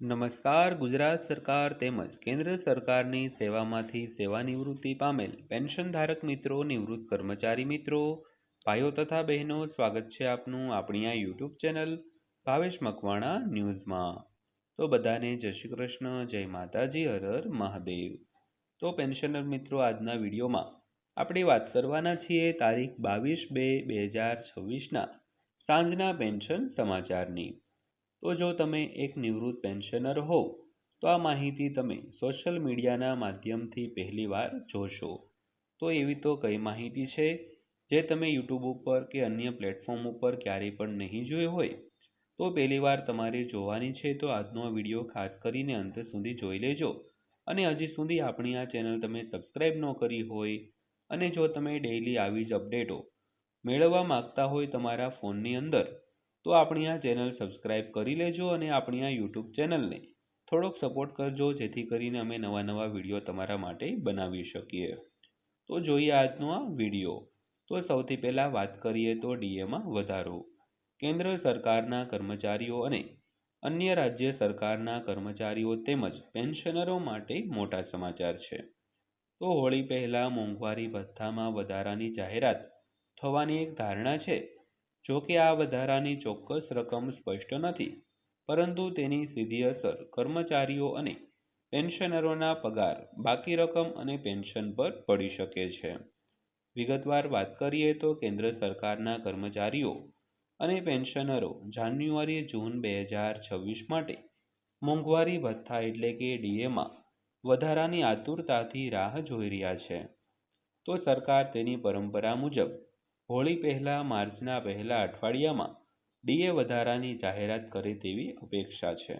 નમસ્કાર, ગુજરાત સરકાર તેમજ કેન્દ્ર સરકારની સેવામાંથી સેવાનિવૃત્તિ પામેલ પેન્શનધારક મિત્રો, નિવૃત્ત કર્મચારી મિત્રો, ભાઈઓ તથા બહેનો, સ્વાગત છે આપનું આપણી આ યુટ્યુબ ચેનલ ભાવેશ મકવાણા ન્યૂઝમાં. તો બધાને જય શ્રી કૃષ્ણ, જય માતાજી, હર હર મહાદેવ. તો પેન્શનર મિત્રો, આજના વિડીયોમાં આપણે વાત કરવાના છીએ તારીખ બાવીસ બે બે હજાર છવ્વીસના સાંજના પેન્શન સમાચારની. તો જો તમે એક નિવૃત્ત પેન્શનર હો તો આ માહિતી તમે સોશિયલ મીડિયાના માધ્યમથી પહેલીવાર જોશો. તો એવી તો કઈ માહિતી છે જે તમે યુટ્યુબ ઉપર કે અન્ય પ્લેટફોર્મ ઉપર ક્યારેય પણ નહીં જોઈ હોય? તો પહેલીવાર તમારે જોવાની છે તો આજનો વીડિયો ખાસ કરીને અંત સુધી જોઈ લેજો. અને હજી સુધી આપણી આ ચેનલ તમે સબસ્ક્રાઈબ ન કરી હોય અને જો તમે ડેઈલી આવી જ અપડેટો મેળવવા માગતા હોય તમારા ફોનની અંદર તો આપણી આ ચેનલ સબસ્ક્રાઈબ કરી લેજો અને આપણી આ યુટ્યુબ ચેનલને થોડોક સપોર્ટ કરજો, જેથી કરીને અમે નવા નવા વીડિયો તમારા માટે બનાવી શકીએ. તો જોઈએ આજનો આ વીડિયો. તો સૌથી પહેલાં વાત કરીએ તો ડીએમાં વધારો. કેન્દ્ર સરકારના કર્મચારીઓ અને અન્ય રાજ્ય સરકારના કર્મચારીઓ તેમજ પેન્શનરો માટે મોટા સમાચાર છે. તો હોળી પહેલાં મોંઘવારી ભથ્થામાં વધારાની જાહેરાત થવાની એક ધારણા છે. જો કે આ વધારાની ચોક્કસ રકમ સ્પષ્ટ નથી, પરંતુ તેની સીધી અસર કર્મચારીઓ અને પેન્શનરોના પગાર, બાકી રકમ અને પેન્શન પર પડી શકે છે. વિગતવાર વાત કરીએ તો કેન્દ્ર સરકારના કર્મચારીઓ અને પેન્શનરો જાન્યુઆરી જૂન બે હજાર છવ્વીસ માટે મોંઘવારી ભથ્થા એટલે કે ડીએમાં વધારાની આતુરતાથી રાહ જોઈ રહ્યા છે. તો સરકાર તેની પરંપરા મુજબ હોળી પહેલાં, માર્ચના પહેલા અઠવાડિયામાં ડીએ વધારાની જાહેરાત કરે તેવી અપેક્ષા છે.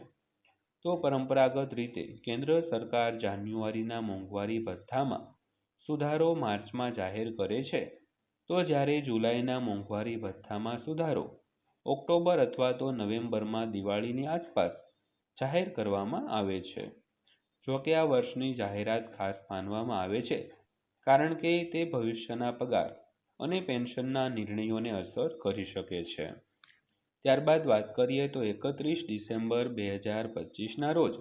તો પરંપરાગત રીતે કેન્દ્ર સરકાર જાન્યુઆરીના મોંઘવારી ભથ્થામાં સુધારો માર્ચમાં જાહેર કરે છે, તો જ્યારે જુલાઈના મોંઘવારી ભથ્થામાં સુધારો ઓક્ટોબર અથવા તો નવેમ્બરમાં દિવાળીની આસપાસ જાહેર કરવામાં આવે છે. જોકે આ વર્ષની જાહેરાત ખાસ માનવામાં આવે છે, કારણ કે તે ભવિષ્યના પગાર અને પેન્શનના નિર્ણયોને અસર કરી શકે છે. ત્યારબાદ વાત કરીએ તો એકત્રીસ ડિસેમ્બર બે હજાર પચીસના રોજ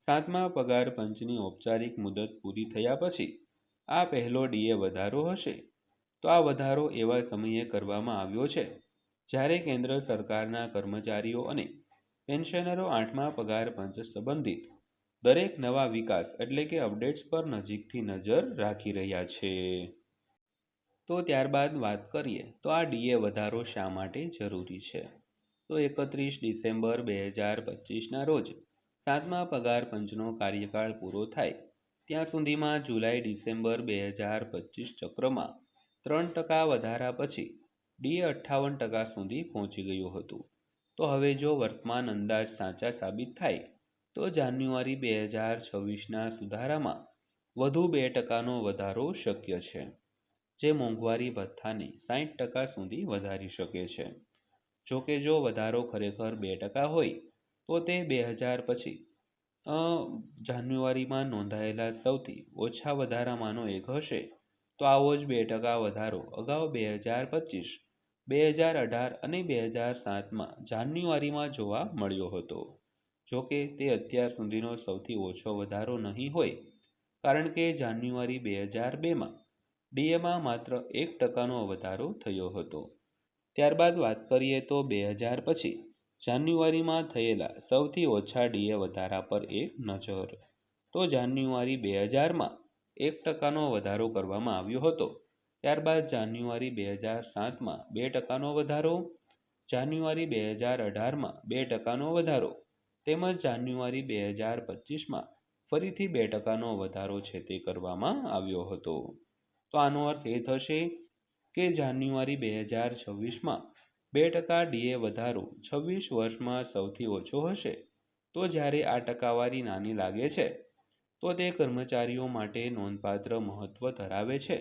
સાતમા પગાર પંચની ઔપચારિક મુદત પૂરી થયા પછી આ પહેલો ડીએ વધારો હશે. તો આ વધારો એવા સમયે કરવામાં આવ્યો છે જ્યારે કેન્દ્ર સરકારના કર્મચારીઓ અને પેન્શનરો આઠમા પગાર પંચ સંબંધિત દરેક નવા વિકાસ એટલે કે અપડેટ્સ પર નજીકથી નજર રાખી રહ્યા છે. તો ત્યારબાદ વાત કરીએ, તો આ ડીએ વધારો શા માટે જરૂરી છે? તો એકત્રીસ ડિસેમ્બર બે હજાર પચીસના રોજ સાતમા પગાર પંચનો કાર્યકાળ પૂરો થાય. ત્યાં સુધીમાં જુલાઈ ડિસેમ્બર બે હજાર પચીસ ચક્રમાં ત્રણ ટકા વધારા પછી ડીએ અઠ્ઠાવન ટકા સુધી પહોંચી ગયું હતું. તો હવે જો વર્તમાન અંદાજ સાચા સાબિત થાય, તો જાન્યુઆરી બે હજાર છવ્વીસના સુધારામાં વધુ બે ટકાનો વધારો શક્ય છે. જે મોંઘવારી ભથ્થાને સાઠ ટકા સુધી વધારી શકે છે. જો કે જો વધારો ખરેખર બે ટકા હોય, તો તે બે હજાર પછી જાન્યુઆરીમાં નોંધાયેલા સૌથી ઓછા વધારામાંનો એક હશે. તો આવો જ બે ટકા વધારો અગાઉ બે હજાર પચીસ, બે હજાર અઢાર અને બે હજાર સાતમાં જાન્યુઆરીમાં જોવા મળ્યો હતો. જો કે તે અત્યાર સુધીનો સૌથી ઓછો વધારો નહીં હોય, કારણ કે જાન્યુઆરી બે હજાર બેમાં ડીએમાં માત્ર એક ટકાનો વધારો થયો હતો. ત્યારબાદ વાત કરીએ તો બે હજાર પછી, જાન્યુઆરીમાં થયેલા સૌથી ઓછા ડીએ વધારા પર એક નજર. તો જાન્યુઆરી બે હજારમાં એક ટકાનો વધારો કરવામાં આવ્યો હતો. ત્યારબાદ જાન્યુઆરી બે હજાર સાતમાં બે ટકાનો વધારો, જાન્યુઆરી બે હજાર અઢારમાં બે ટકાનો વધારો, તેમજ જાન્યુઆરી બે હજાર પચીસમાં ફરીથી બે ટકાનો વધારો છે તે કરવામાં આવ્યો હતો. તો આનો અર્થ એ થશે કે જાન્યુઆરી બે હજાર છવ્વીસમાં બે ટકા ડીએ વધારો છવ્વીસ વર્ષમાં સૌથી ઓછો હશે. તો જ્યારે આ ટકાવારી નાની લાગે છે, તો તે કર્મચારીઓ માટે નોંધપાત્ર મહત્ત્વ ધરાવે છે.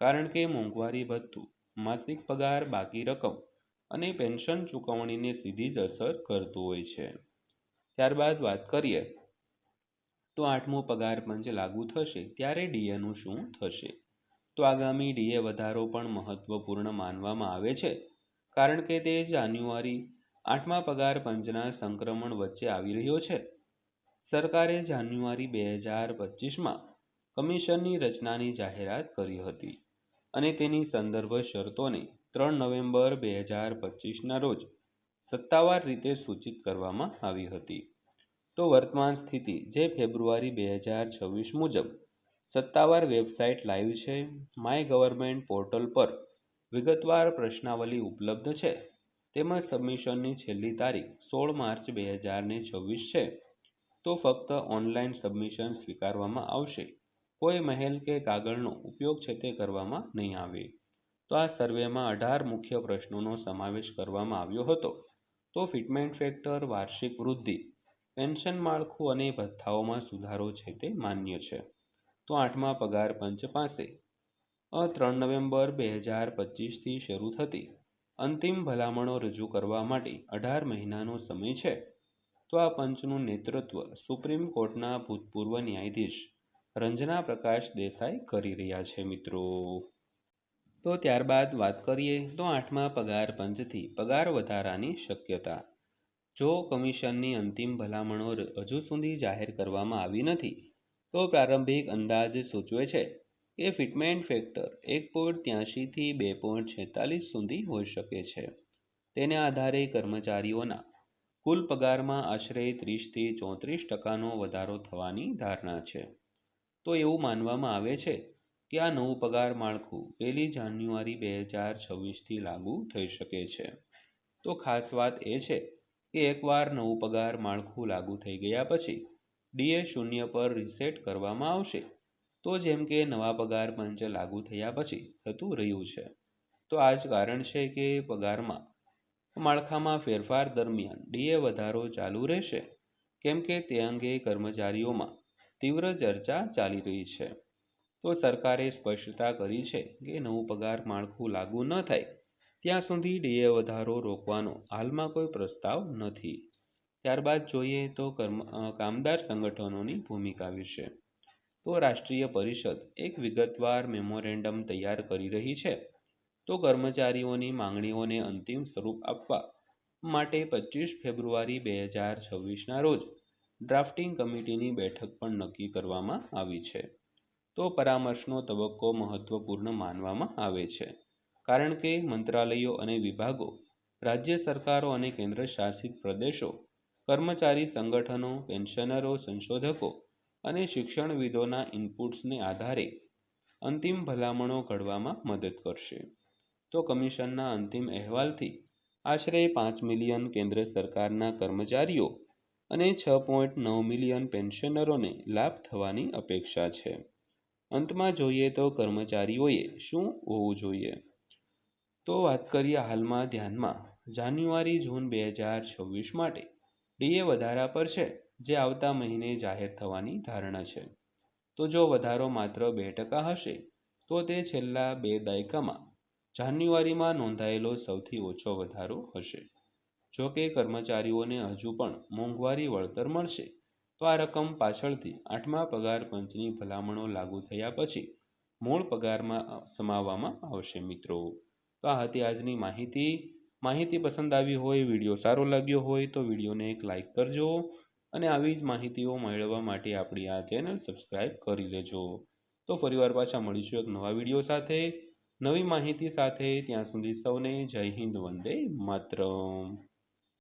કારણ કે મોંઘવારી ભથ્થું માસિક પગાર બાકી રકમ અને પેન્શન ચૂકવણીને સીધી જ અસર કરતું હોય છે. ત્યારબાદ વાત કરીએ, તો આઠમો પગાર પંચ લાગુ થશે, ત્યારે ડીએનું શું થશે? તો આગામી ડીએ વધારો પણ મહત્વપૂર્ણ માનવામાં આવે છે. કારણ કે તે જાન્યુઆરી આઠમા પગાર પંચના સંક્રમણ વચ્ચે આવી રહ્યો છે. સરકારે જાન્યુઆરી બે હજાર પચીસમાં કમિશનની રચનાની જાહેરાત કરી હતી અને તેની સંદર્ભ શરતોને ત્રણ નવેમ્બર બે હજાર પચીસના રોજ સત્તાવાર રીતે સૂચિત કરવામાં આવી હતી. તો વર્તમાન સ્થિતિ જે ફેબ્રુઆરી બે હજાર છવ્વીસ મુજબ સત્તાવાર વેબસાઇટ લાઈવ છે. માય ગવર્મેન્ટ પોર્ટલ પર વિગતવાર પ્રશ્નાવલી ઉપલબ્ધ છે. તેમજ સબમિશનની છેલ્લી તારીખ સોળ માર્ચ બે હજાર ને છવ્વીસ છે. તો ફક્ત ઓનલાઈન સબમિશન સ્વીકારવામાં આવશે. કોઈ મહેલ કે કાગળનો ઉપયોગ છે તે કરવામાં નહીં આવે. તો આ સર્વેમાં અઢાર મુખ્ય પ્રશ્નોનો સમાવેશ કરવામાં આવ્યો હતો. તો ફિટમેન્ટ ફેક્ટર, વાર્ષિક વૃદ્ધિ, પેન્શન માળખું અને ભથ્થાઓમાં સુધારો છે તે માન્ય છે. તો આઠમા પગાર પંચ પાસે. ત્રણ નવેમ્બર બે હજાર પચીસથી શરૂ થતી અંતિમ ભલામણો રજૂ કરવા માટે અઢાર મહિનાનો સમય છે. તો આ પંચનું નેતૃત્વ સુપ્રીમ કોર્ટના ભૂતપૂર્વ ન્યાયાધીશ રંજના પ્રકાશ દેસાઈ કરી રહ્યા છે મિત્રો. તો ત્યારબાદ વાત કરીએ તો આઠમા પગાર પંચથી પગાર વધારાની શક્યતા. જો કમિશનની અંતિમ ભલામણો હજુ સુધી જાહેર કરવામાં આવી નથી તો પ્રારંભિક અંદાજ સૂચવે છે કે ફિટમેન્ટ ફેક્ટર એક પોઈન્ટ ત્યાંશીથી બે પોઈન્ટ છેતાલીસ સુધી હોઈ શકે છે. તેને આધારે કર્મચારીઓના કુલ પગારમાં આશરે ત્રીસથી ચોત્રીસ ટકાનો વધારો થવાની ધારણા છે. તો એવું માનવામાં આવે છે કે આ નવું પગાર માળખું પહેલી જાન્યુઆરી બે હજાર છવ્વીસથી લાગુ થઈ શકે છે. તો ખાસ વાત એ છે કે એકવાર નવું પગાર માળખું લાગુ થઈ ગયા પછી ડીએ શૂન્ય પર રીસેટ કરવામાં આવશે. તો જેમ કે નવા પગાર પંચ લાગુ થયા પછી થતું રહ્યું છે. તો આ જ કારણ છે કે પગારમાં માળખામાં ફેરફાર દરમિયાન ડીએ વધારો ચાલુ રહેશે. કેમ કે તે અંગે કર્મચારીઓમાં તીવ્ર ચર્ચા ચાલી રહી છે. તો સરકારે સ્પષ્ટતા કરી છે કે નવું પગાર માળખું લાગુ ન થાય. ત્યાં સુધી ડીએ વધારો રોકવાનો હાલમાં કોઈ પ્રસ્તાવ નથી. ત્યારબાદ જોઈએ તો કર્મ કામદાર સંગઠનોની ભૂમિકા વિશે. તો રાષ્ટ્રીય પરિષદ એક વિગતવાર મેમોરેન્ડમ તૈયાર કરી રહી છે. તો કર્મચારીઓની માંગણીઓને અંતિમ સ્વરૂપ આપવા માટે પચીસ ફેબ્રુઆરી બે હજાર છવ્વીસના રોજ ડ્રાફ્ટિંગ કમિટીની બેઠક પણ નક્કી કરવામાં આવી છે. તો પરામર્શનો તબક્કો મહત્વપૂર્ણ માનવામાં આવે છે. કારણ કે મંત્રાલયો અને વિભાગો રાજ્ય સરકારો અને કેન્દ્ર શાસિત પ્રદેશો કર્મચારી સંગઠનો, પેન્શનરો, સંશોધકો અને શિક્ષણવિદોના ઇનપુટ્સને આધારે અંતિમ ભલામણો ઘડવામાં મદદ કરશે. તો કમિશનના અંતિમ અહેવાલથી આશરે પાંચ મિલિયન કેન્દ્ર સરકારના કર્મચારીઓ અને છ પોઈન્ટ નવ મિલિયન પેન્શનરોને લાભ થવાની અપેક્ષા છે. અંતમાં જોઈએ તો કર્મચારીઓએ શું હોવું જોઈએ? તો વાત કરીએ હાલમાં ધ્યાનમાં. જાન્યુઆરી જૂન બે હજાર છવ્વીસ માટે ડીએ વધારા પર છે, જે આવતા મહિને જાહેર થવાની ધારણા છે. તો જો વધારો માત્ર બે ટકા હશે, તો તે છેલ્લા બે દાયકામાં જાન્યુઆરીમાં નોંધાયેલો સૌથી ઓછો વધારો હશે. જો કે કર્મચારીઓને હજુ પણ મોંઘવારી વળતર મળશે, તો આ રકમ પાછળથી આઠમા પગાર પંચની ભલામણો લાગુ થયા પછી મૂળ પગારમાં સમાવવામાં આવશે મિત્રો. તો આ હતી આજની માહિતી. માહિતી પસંદ આવી હોય, વીડિયો સારો લાગ્યો હોય તો વિડીયોને એક લાઇક કરજો અને આવી જ માહિતીઓ મેળવવા માટે આપણી આ ચેનલ સબસ્ક્રાઈબ કરી લેજો. તો ફરીવાર પાછા મળીશું એક નવા વીડિયો સાથે. નવી માહિતી સાથે ત્યાં સુધી સૌને જય હિન્દ, વંદે માતરમ.